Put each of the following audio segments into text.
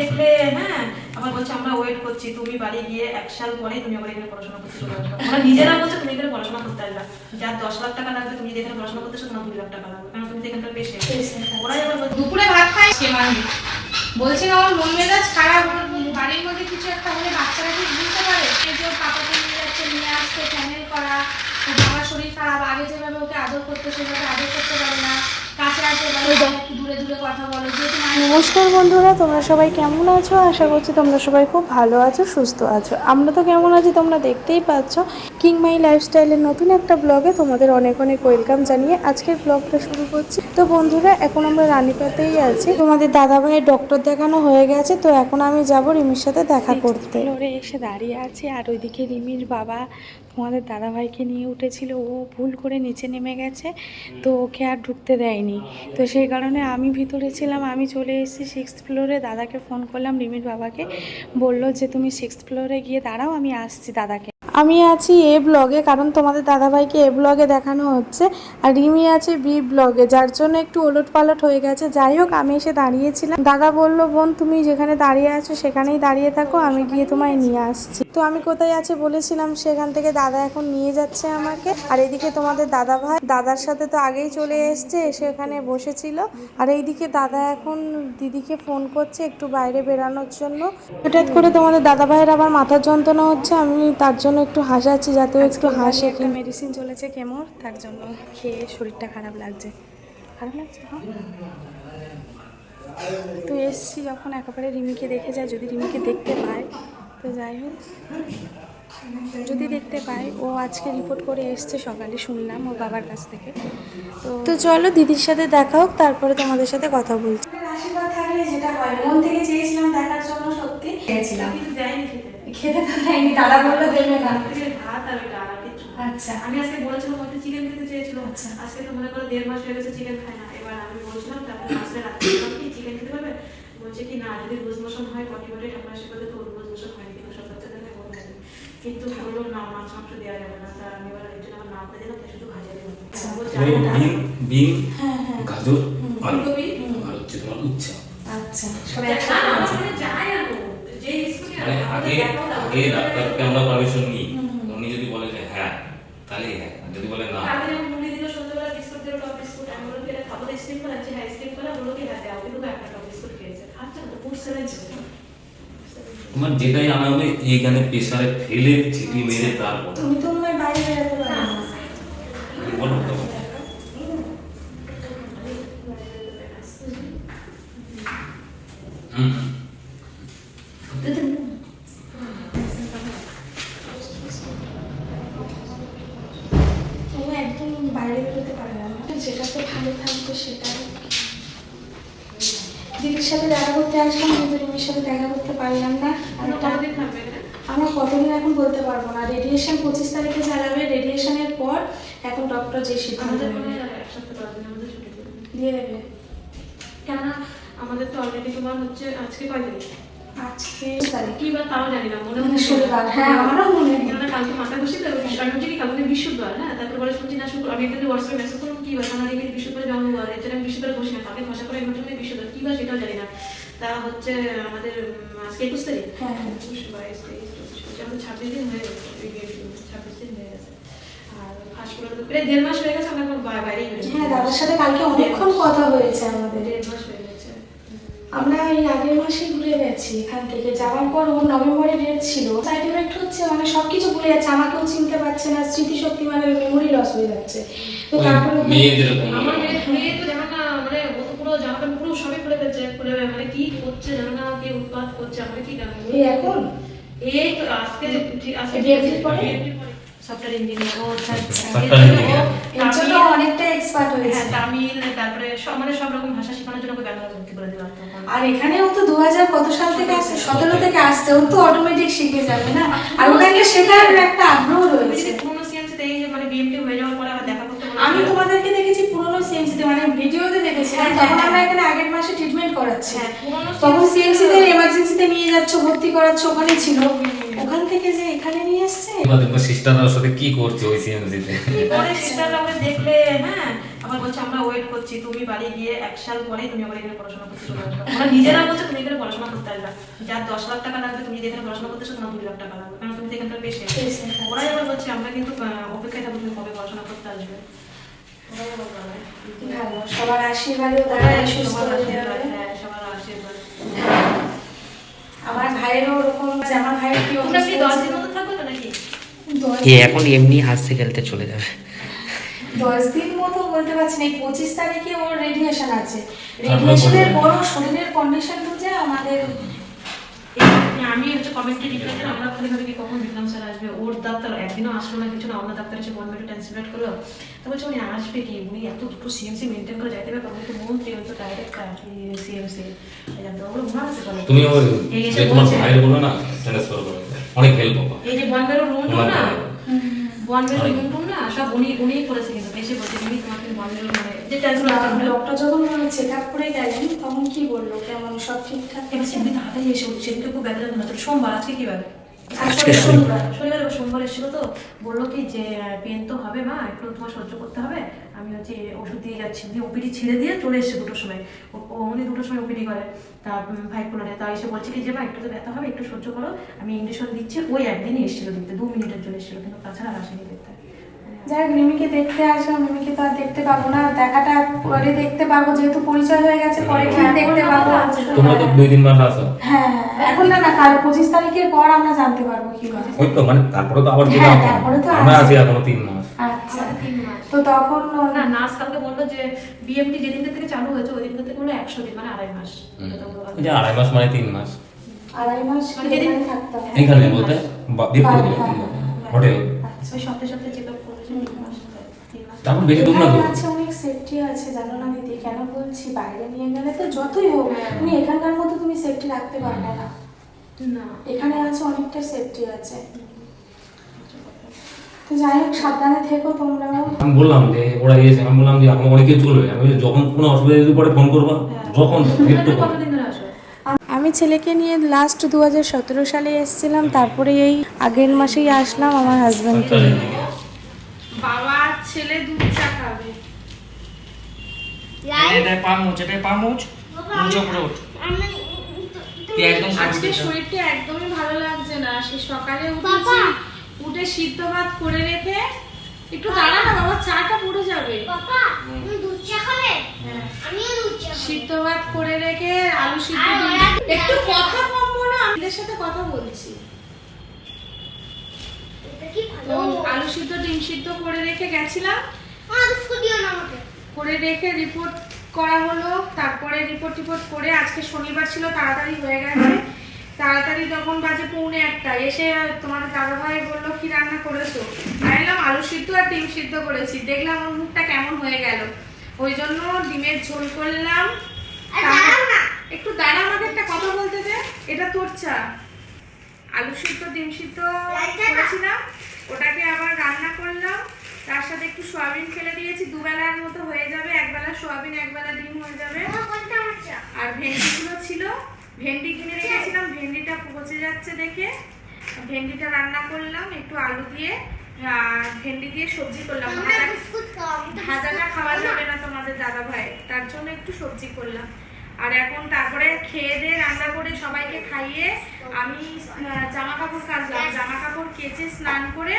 দেখলে হ্যাঁ আবার বলছে, আমরা ওয়েট করছি, তুমি বাড়ি গিয়ে এক সাল পরে তুমি আবার এখানে পড়াশোনা করতে আসবে। ওরা নিজেরা বলছে, তুমি এখানে পড়াশোনা করতে আসবে। যার দশ লাখ টাকা লাগবে, তুমি যেখানে পড়াশোনা করতেছো তোমার দুই লাখ টাকা লাগবে। কারণ তুমি এখানকার পেশেন্ট ওরাই আবার দুপুরে ভাত খাই সে মানে বলছে, আমার মন মেজাজ খারাপ বাড়ির মধ্যে কিছু একটা হলে বাচ্চারা কি বুঝতে পারে? সে যে পাপাকে নিয়ে যাচ্ছে, নিয়ে আসতে চ্যানেল করা বাবার শরীর খারাপ, আগে যেভাবে ওকে আদর করতে, সেভাবে আদর করতে পারে। নমস্কার বন্ধুরা, তোমরা সবাই কেমন আছো? আশা করছি তোমরা সবাই খুব ভালো আছো, সুস্থ আছো। আমরা তো কেমন আছি তোমরা দেখতেই পাচ্ছ। কিং মাই লাইফস্টাইলের নতুন একটা ব্লগে তোমাদের অনেক অনেক ওয়েলকাম জানিয়ে আজকের ব্লগটা শুরু করছি। তো বন্ধুরা এখন আমরা রানীপাতেই আছি। তোমাদের দাদা ভাইয়ের ডক্টর দেখানো হয়ে গেছে তো এখন আমি যাব রিমির সাথে দেখা করতে। ফ্লোরে এসে দাঁড়িয়ে আছি আর ওইদিকে রিমির বাবা তোমাদের দাদাভাইকে নিয়ে উঠেছিল। ও ভুল করে নিচে নেমে গেছে তো ওকে আর ঢুকতে দেয়নি। তো সেই কারণে আমি ভিতরে ছিলাম আমি চলে এসেছি সিক্সথ ফ্লোরে দাদাকে ফোন করলাম রিমির বাবাকে বলল যে তুমি সিক্সথ ফ্লোরে গিয়ে দাঁড়াও আমি আসছি দাদাকে। আমি আছি এ ব্লগে, কারণ তোমাদের দাদাভাইকে এ ব্লগে দেখানো হচ্ছে, আর রিমি আছে বি ব্লগে, যার জন্য একটু ওলট পালট হয়ে গেছে। যাই হোক, আমি এসে দাঁড়িয়েছিলাম। দাদা বলল, বোন, তুমি যেখানে দাঁড়িয়ে আছো সেখানেই দাঁড়িয়ে থাকো, আমি গিয়ে তোমায় নিয়ে আসছি। তো আমি কোথায় আছে বলেছিলাম, সেখান থেকে দাদা এখন নিয়ে যাচ্ছে আমাকে। আর এদিকে তোমাদের দাদা ভাই দাদার সাথে তো আগেই চলে এসছে, এসে ওখানে বসেছিল। আর এইদিকে দাদা এখন দিদিকে ফোন করছে একটু বাইরে বেরানোর জন্য। হঠাৎ করে তোমাদের দাদা ভাইয়ের আবার মাথার যন্ত্রণা হচ্ছে, আমি তার জন্য একটু হাসাচ্ছি যাতে একটু হাসে একটা মেডিসিন চলেছে কেমন তার জন্য খেয়ে শরীরটা খারাপ লাগছে। খারাপ লাগছে হ্যাঁ? তো এসছি যখন একেবারে রিমিকে দেখে যায় যদি রিমিকে দেখতে পায় তো যাই হোক। যদি দেখতে পাই ও আজকে রিপোর্ট করে এসছে সকালে শুনলাম ওর বাবার কাছ থেকে। তো তো চলো দিদির সাথে দেখা হোক তারপরে তোমাদের সাথে কথা বলছি। আশীর্বাদ থাকলে যেটা হয় মন থেকে চেয়েছিলাম দেখার জন্য সত্যি খেতে তো দেয়নি দাদা বলল দেবে না। ভাত আর ডাল। আচ্ছা। আমি আজকে বলেছিলাম হয়তো চিকেন খেতে চেয়েছিল আচ্ছা। আজকে তো মনে করো দেড় মাস হয়ে গেছে চিকেন খায় না। এবার আমি বলছিলাম তারপরে আসলে রাত্রে কি চিকেন খেতে পারবে? বলছে কি না যদি লুজ মোশন হয় পটি পটি ঠাকুর আসে বলে তো লুজ মোশন হয়নি। কিন্তু সব বাচ্চাদের বলে দেবে কিন্তু বলল না মাছ মাংস দেওয়া যাবে না। তা আমি এবার এই আমার না করে দিলাম তাই শুধু ভাজা দিলাম। বলছে, ওই আমি না- বিন বিন হ্যাঁ হ্যাঁ। গাজর আলু। আর হচ্ছে তোমার উচ্ছা। আচ্ছা। সব না, একসাথে আমার যায় আর মানে আগে আগে ডাক্তারকে আমরা পারমিশন নিই। উনি যদি বলে যে হ্যাঁ তাহলে হ্যাঁ যদি বলে না। হ্যাঁ হ্যাঁ তোমার যেটাই আনা হবে এইখানে প্রেসারে ফেলে ছিটি মেরে তারপর। তুমি তো মনে বাইরে বেরোতে পারো না। বলো তো। হুম হুম। ও একদম বাইরে বেরোতে পারে না যেটা তো ভালো থাকতো সেটাই দিদির সাথে দেখা করতে আসলাম কিন্তু রিমির সাথে দেখা করতে পারলাম না। আমরা কতদিন এখানে? বলতে পারব না। রেডিয়েশন পঁচিশ তারিখে চালাবে রেডিয়েশনের পর এখন ডক্টর যে সিদ্ধান্ত দিয়ে দেবে। কেননা আমাদের তো অলরেডি তোমার হচ্ছে আজকে কয় তারিখ আজকে কি বা তাও জানি না মনে মানে শনিবার, হ্যাঁ, আমারও মনে নেই। কালকে মাথা ঘষি তো কারণ কালকে বিশুদ্ধবার হ্যাঁ তারপর বলে শুনছি না শুক্র আমি একদিন হোয়াটসঅ্যাপে মেসেজ করলাম কি বার আমার এখানে বিশুদ্ধবার জন্মবার এর জন্য বিশুদ্ধবার ঘষি না কালকে ঘষা করে এমন বিশুদ্ধবার কি বার সেটাও জানি না। তা হচ্ছে আমাদের উম, আজকে একুশ তারিখ। হ্যাঁ। একুশ বাইশ তেইশ চব্বিশ ছাব্বিশ দিন হয়ে গেছে ছাব্বিশ দিন হয়ে গেছে। প্রায় দেড় মাস হয়ে গেছে আমরা বাইরেই হ্যাঁ দাদার সাথে কালকে অনেকক্ষণ কথা হয়েছে আমাদের। দেড় মাস হয়ে গেছে আমরা এই আগের মাসে ঘুরে গেছি এখান থেকে। যাওয়ার পর ওর নভেম্বরে ডেট ছিল। সাইড এফেক্ট হচ্ছে মানে সবকিছু ভুলে যাচ্ছে। আমাকেও চিনতে পারছে না স্মৃতিশক্তি মানে মেমোরি লস হয়ে যাচ্ছে। তো তারপরে আমার মেয়ে তো জানো না মানে ও তো পুরো জামা প্যান্ট পুরো সবই খুলে ফেলছে খুলে মানে কি করছে জানো না কি উৎপাত করছে আমরা কি এখন? এই তো আজকে ঠিক আজকে পরে? সফটওয়্যার ইঞ্জিনিয়ার ও Software engineer। এর জন্য অনেকটা এক্সপার্ট হয়েছে হ্যাঁ তামিল তারপরে সব মানে সব রকম ভাষা শেখানোর জন্য ব্যাঙ্গালোর ভর্তি করে দিলাম আর এখানেও তো দু হাজার কত সাল থেকে আসছে সতেরো থেকে আসছে ওর তো অটোমেটিক শিখে যাবে না? আর ওনাকে শেখার একটা আগ্রহ রয়েছে। পুরোনো সিএমসিতে এই যে মানে বিএমটি হয়ে যাওয়ার পরে আবার দেখা করতে আমি তোমাদেরকে দেখেছি পুরোনো সিএমসিতে মানে ভিডিওতে দেখেছিলাম হ্যাঁ, তখন হ্যাঁ, আমরা এখানে আগের মাসে ট্রিটমেন্ট করাচ্ছি। তখন সিএমসিতে এমার্জেন্সিতে নিয়ে যাচ্ছ ভর্তি করাচ্ছ ওখানে ছিল। ওখান থেকে যে এখানে নিয়ে এসছে? তোমাদের সিস্টারদের সাথে কি করছে ওই সিএমসিতে পরে সিস্টাররা আমাকে দেখলে? হ্যাঁ। আবার বলছে আমরা ওয়েট করছি তুমি বাড়ি গিয়ে এক সাল পরে তুমি আবার এখানে পড়াশোনা করতে চলে আসবে ওরা নিজেরা বলছে তুমি এখানে পড়াশোনা করতে আসবে যার দশ লাখ টাকা লাগবে তুমি যদি এখানে পড়াশোনা করতেছো তোমার দুই লাখ টাকা লাগবে। কারণ তুমি তো এখানকার পেশে। আচ্ছা। ওরাই আবার বলছে আমরা কিন্তু আহ, অপেক্ষায় থাকব তুমি কবে পড়াশোনা করতে আসবে। ভালো সবার আশীর্বাদে ওরাই ওরা সুস্থ হয়ে যাবে। হ্যাঁ, সবার আশীর্বাদ। আমার ভাইয়েরও আছে, আমার ভাইয়ের কি তোমরা কি অবস্থা দশ হয়েছে? দিন মতো থাকো তো নাকি? এ এখন এমনি হাসতে খেলতে চলে যাবে। দশ দিন মতো বলতে পারছি না পঁচিশ তারিখে ওর রেডিয়েশন আছে। রেডিয়েশনের বড় শরীরের কন্ডিশন বুঝে আমাদের এই- আমি হচ্ছে কমেন্টে রিপ্লাই দিলাম আমরা খালি ভাবি কখন বিক্রম স্যার আসবে? ওর ডাক্তার একদিনও আসলো না কিছু না অন্য ডাক্তার এসে বলবে ট্রান্সলেট করল তো বলছে উনি আসবে কি? উনি এত দুটো সিএমসি মেনটেন করে যাইতে পারবে? উনি তো মন্ত্রী উনি তো ডাইরেক্ট সিএমসি ওগুলো মনে তুমি ওই যে তোমার ভাইয়ের বলো না ট্রান্সফার করে। অনেক হেল্প হবে এই যে বনবেরো রুম না? বনবেরো রুম না? সব উনি উনিই করেছে। কিন্তু এসে বলছে উনি তোমাকে মানে যে ডক্টর যখন চেক আপ করে গেলেন তখন কি বলল? কেমন সব ঠিকঠাক? এবার সেদিন তাড়াতাড়ি এসে উঠছে সেদিনকে খুব ব্যথা। সোমবার আজকে কি আজকে শনিবার। সোমবার এসেছিল তো। বলল কি যে পেন তো হবে মা একটু তোমার সহ্য করতে হবে। আমি হচ্ছে ওষুধ দিয়ে যাচ্ছি দিয়ে ওপিডি ছেড়ে দিয়ে চলে এসেছে দুটোর সময়। উনি দুটোর সময় ওপিডি করে তা ভাই কোলারে তা এসে বলছে কি যে মা একটু তো ব্যথা হবে একটু সহ্য করো। আমি ইঞ্জেকশন দিচ্ছি ওই একদিনই এসেছিল দেখতে দু মিনিটের জন্য এসেছিল কিন্তু তাছাড়া আর আসেনি দেখতে যাই হোক মিমিকে দেখতে আসলাম মিমিকে তো আর দেখতে পাবো না। দেখাটা পরে দেখতে পাবো যেহেতু পরিচয় হয়ে গেছে পরে ঠিক দেখতে পাবো? তোমরা তো দুই তিন মাস আসো হ্যাঁ এখন না না কাল পঁচিশ তারিখের পর আমরা জানতে পারব কি হবে ওই তো মানে তারপরে তো আবার হ্যাঁ, তারপরে তো আমরা আছে। এখনও তিন মাস। আচ্ছা তিন মাস তো তখন না নার্স কালকে বলল যে বিএমটি যেদিন থেকে চালু হয়েছে ওই দিন থেকে হলো একশো দিন মানে আড়াই মাস। এটা তো বলল। ওই যে আড়াই মাস মানে তিন মাস। আড়াই মাস মানে যেদিন- থাকতাম এইখানে বলতে দিকে, হ্যাঁ, হ্যাঁ। হোটেল। আচ্ছা। সপ্তাহে সপ্তাহে চেক আপ করেছে তিন মাস তিন মাস তারপর বেশি আছে অনেক সেফটি আছে জানো না দিদি কেন বলছি? বাইরে নিয়ে গেলে তো যতই হোক হ্যাঁ। তুমি এখানকার মতো তুমি সেফটি রাখতে পারবে না। না। এখানে আছে অনেকটা সেফটি আছে। তো যাই হোক সাবধানে থেকো তোমরাও। আমি বললাম যে ওরা এসে আমি বললাম যে এখন অনেকে চলবে। আমি যখন কোনো অসুবিধা যদি পরে ফোন করবা। যখন একটু তোমরা কতদিন ধরে আসো? আমি ছেলেকে নিয়ে লাস্ট দু হাজার সতেরো সালে এসেছিলাম তারপরে এই আগের মাসেই আসলাম আমার হাজব্যান্ডকে নিয়ে। ছেলে দুধ চা খাবে। এটাই পামুচ এটাই পামুচ তুই একদম আজকে শরীরটা একদমই ভালো লাগছে না। সে সকালে উঠেছি উঠে সিদ্ধ ভাত করে রেখে একটু দাঁড়া না বাবা চাটা পড়ে যাবে। পাপা তুমি দুধ চা খাবে? আমিও দুধ চা খাব। সিদ্ধ ভাত করে রেখে আলু সিদ্ধ একটু? কথা কম বলো আমাদের সাথে কথা বলছি। তো আলু সিদ্ধ ডিম সিদ্ধ করে রেখে গেছিলাম। করে রেখে রিপোর্ট করা হলো তারপরে রিপোর্ট টিপোর্ট করে আজকে শনিবার ছিল তাড়াতাড়ি হয়ে গেছে। তাড়াতাড়ি তখন বাজে পৌনে একটা এসে তোমার দাদা ভাই বলল কি রান্না করেছ? দেখলাম আলু সিদ্ধ আর ডিম সিদ্ধ করেছি। দেখলাম ওর মুখটা কেমন হয়ে গেল। ওই জন্য ডিমের ঝোল করলাম। একটু দাঁড়া আমাকে একটা কথা বলতে দে। এটা তোর চা। আলু সিদ্ধ ডিম সিদ্ধ করেছিলাম ওটাকে আবার রান্না করলাম। তার সাথে একটু সোয়াবিন ফেলে দিয়েছি। দুবেলার মতো হয়ে যাবে। একবেলা সোয়াবিন একবেলা ডিম হয়ে যাবে। চা? আর ভেন্ডিগুলো ছিল। ভেন্ডি কিনে রেখেছিলাম। ভেন্ডিটা পচে যাচ্ছে দেখে। ভেন্ডিটা রান্না করলাম একটু আলু দিয়ে। আর ভেন্ডি দিয়ে সবজি করলাম। ভাজাটা খাওয়া যাবে না? তোমাদের দাদা ভাই তার জন্য একটু সবজি করলাম। আর এখন তারপরে খেয়ে দিয়ে রান্না করে সবাইকে খাইয়ে আমি জামা কাপড় কাচলাম। জামা কাপড় কেচে স্নান করে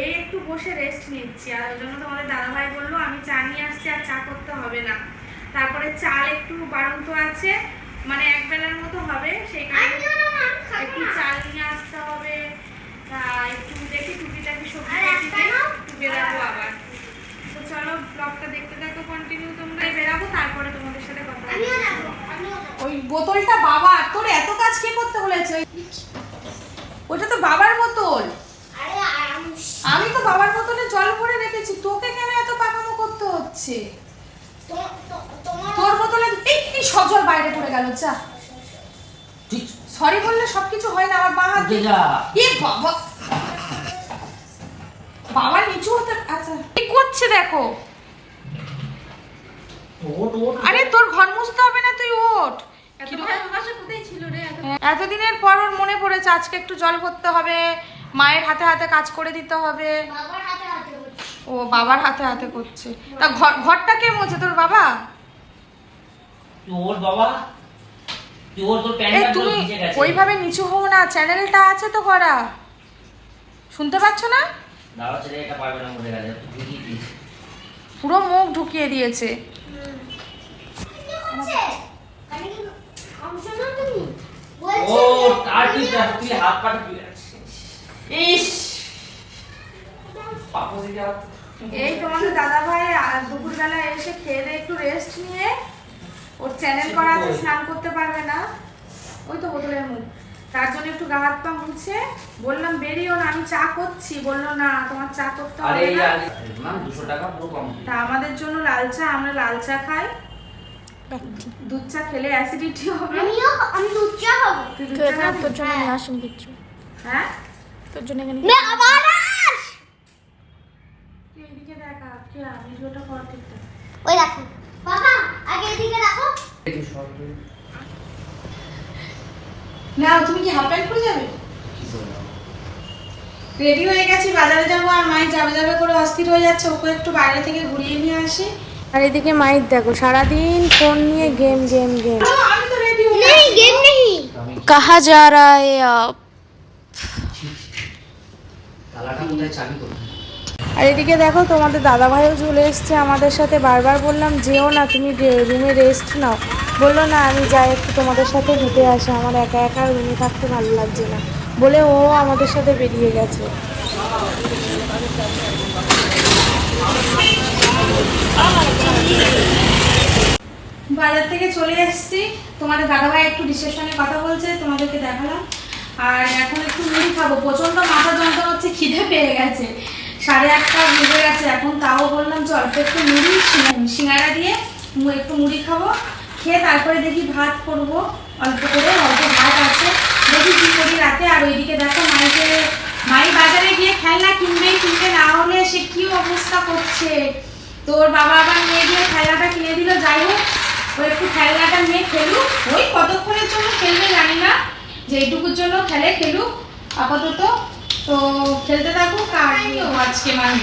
এই একটু বসে রেস্ট নিচ্ছি। আর ওই জন্য তোমাদের দাদা ভাই বলল আমি চা নিয়ে আসছি আর চা করতে হবে না। তারপরে চাল একটু বাড়ন্ত আছে মানে এক বেলার মতো হবে সেই কারণে আমিও না, মা, আমি খাব একটু চাল নিয়ে আসতে হবে। একটু দেখি টুকিটাকি সবজি। একটু বেরাবো আবার। চলো ব্লগটা দেখতে থাকো কন্টিনিউ তোমরা। বেরাবো তারপরে তোমাদের সাথে কথা আমিও যাব, ওই বোতলটা বাবা তোর এত কাজ কে করতে বলেছে? ওটা তো বাবার বোতল। আরে, আমি তো বাবার বোতলে জল ভরে রেখেছি তোকে কেন এত পাকামো করতে হচ্ছে? তোর বোতলে এই এই সজল বাইরে পড়ে গেল যা। সরি বললে সবকিছু হয় না আমার বাঁ হাত এ বাবা। বাবা আচ্ছা কি করছে দেখো? আরে তোর ঘর মুছতে হবে না তুই ওঠ। এতদিনের পর ওর মনে পড়েছে আজকে একটু জল ভরতে হবে মায়ের হাতে হাতে কাজ করে দিতে হবে। বাবার হাতে হাতে করছি। ও বাবার হাতে হাতে করছে। তা ঘর ঘরটা কে মোছে? তোর বাবা? বাবা? ওর তোর এই প্যান্টটা পুরো তুমি ওইভাবে নিচু হও না চ্যানেলটা আছে তো করা। শুনতে পাচ্ছ না? দাঁড়া ছেলে এটা পারবে না মরে গেছে ঢুকিয়ে দিস পুরো মুখ ঢুকিয়ে দিয়েছে। ও তুই হাত ইস! এই তোমাদের দাদা ভাই দুপুরবেলা এসে খেয়ে দিয়ে একটু রেস্ট নিয়ে ওর চ্যানেল করা আছে স্নান করতে পারবে না। ওই তো বোতলের মুখ তার জন্য একটু গা হাত পা মুছে বললাম বেরিয়েও না আমি চা করছি। বলল না তোমার চা করতে হবে না। ম্যাম দুশো টাকা পুরো কম তা আমাদের জন্য লাল চা আমরা লাল চা খাই। দুধ চা খেলে অ্যাসিডিটি হবে। আমিও আমি দুধ চা খাব। তুই দুধ চা খাবি? তোর জন্য নিয়ে আসেনি কিচ্ছু হ্যাঁ? তোর জন্য এখানে নে আবার আস! তুই এদিকে দেখা কি ভিডিওটা কর ঠিকঠাক। ওই দেখো বাবা আগে এদিকে রাখো। না তুমি কি হাফ প্যান্ট পরে যাবে রেডি হয়ে গেছি বাজারে যাবো আর মাই যাবে যাবে করে অস্থির হয়ে যাচ্ছে ওকে একটু বাইরে থেকে ঘুরিয়ে নিয়ে আসি আর এদিকে মাইক দেখো সারাদিন ফোন নিয়ে গেম গেম গেম ও, আমি তো রেডি হয়ে नहीं गेम नहीं কাহা যা রা है आप তালাটা কোথায় চাবি কোথায় আর এদিকে দেখো তোমাদের দাদা ভাইও চলে এসছে আমাদের সাথে বারবার বললাম যেও না তুমি রুমে রেস্ট নাও বলল, না, আমি যাই, একটু তোমাদের সাথে হেঁটে আসে। আমার একা একা রুমে থাকতে ভালো লাগছে না। বলে ও আমাদের সাথে বেরিয়ে গেছে। বাজার থেকে চলে এসেছি। তোমাদের দাদাভাই একটু রিসেপশনে কথা বলছে, তোমাদেরকে দেখালাম। আর এখন একটু মুড়ি খাব। প্রচণ্ড মাথা যন্ত্রণা হচ্ছে, খিদে পেয়ে গেছে। সাড়ে আটটা বেজে গেছে। এখন তাও বললাম, চল, একটু মুড়ি সিঙ্গারা দিয়ে একটু মুড়ি খাব। খেয়ে তারপরে দেখি ভাত করব অল্প করে অল্প ভাত আছে। দেখি কি করি রাতে। আর ওইদিকে দেখো মাইকে মাই বাজারে গিয়ে খেলনা কিনবেই কিনবে না হলে সে কি অবস্থা করছে? তোর বাবা আবার নিয়ে গিয়ে খেলনাটা কিনে দিল। যাই হোক ও একটু খেলনাটা নিয়ে খেলুক। ওই কতক্ষণের জন্য খেলবে জানি না। যে এইটুকুর জন্য খেলে খেলুক। আপাতত তো খেলতে থাকুক আর আজকে মানে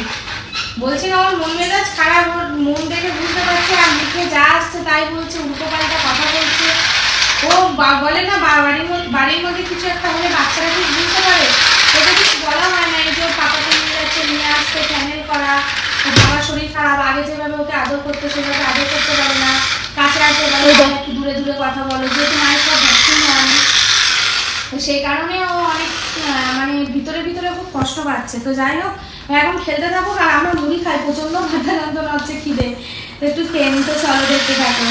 বলছি আমার মন মেজাজ খারাপ মন দেখে বুঝতে পারছে আর মুখে যা আসছে তাই বলছে, উল্টো পাল্টা কথা বলছে। ও বলে না বাড়ির বাড়ির মধ্যে কিছু একটা হলে বাচ্চারা কি বুঝতে পারে। ওকে কিছু বলা হয় না, এই যে পাপাকে নিয়ে যাচ্ছে, নিয়ে আসতে চ্যানেল করা বাবার শরীর খারাপ, আগে যেভাবে ওকে আদর করতে, সেভাবে আদর করতে পারে না। কাছে আসতে পারে একটু দূরে দূরে কথা বলো, যেহেতু মায়ের সব ভ্যাকসিন হয়নি সেই কারণে ও অনেক মানে ভিতরে ভিতরে খুব কষ্ট পাচ্ছে। তো যাই হোক, এখন খেলতে থাকুক আর আমার মুড়ি খাই প্রচণ্ড মাথা যন্ত্রণা হচ্ছে খিদে। একটু খেয়ে নিতে চলো দেখতে থাকো।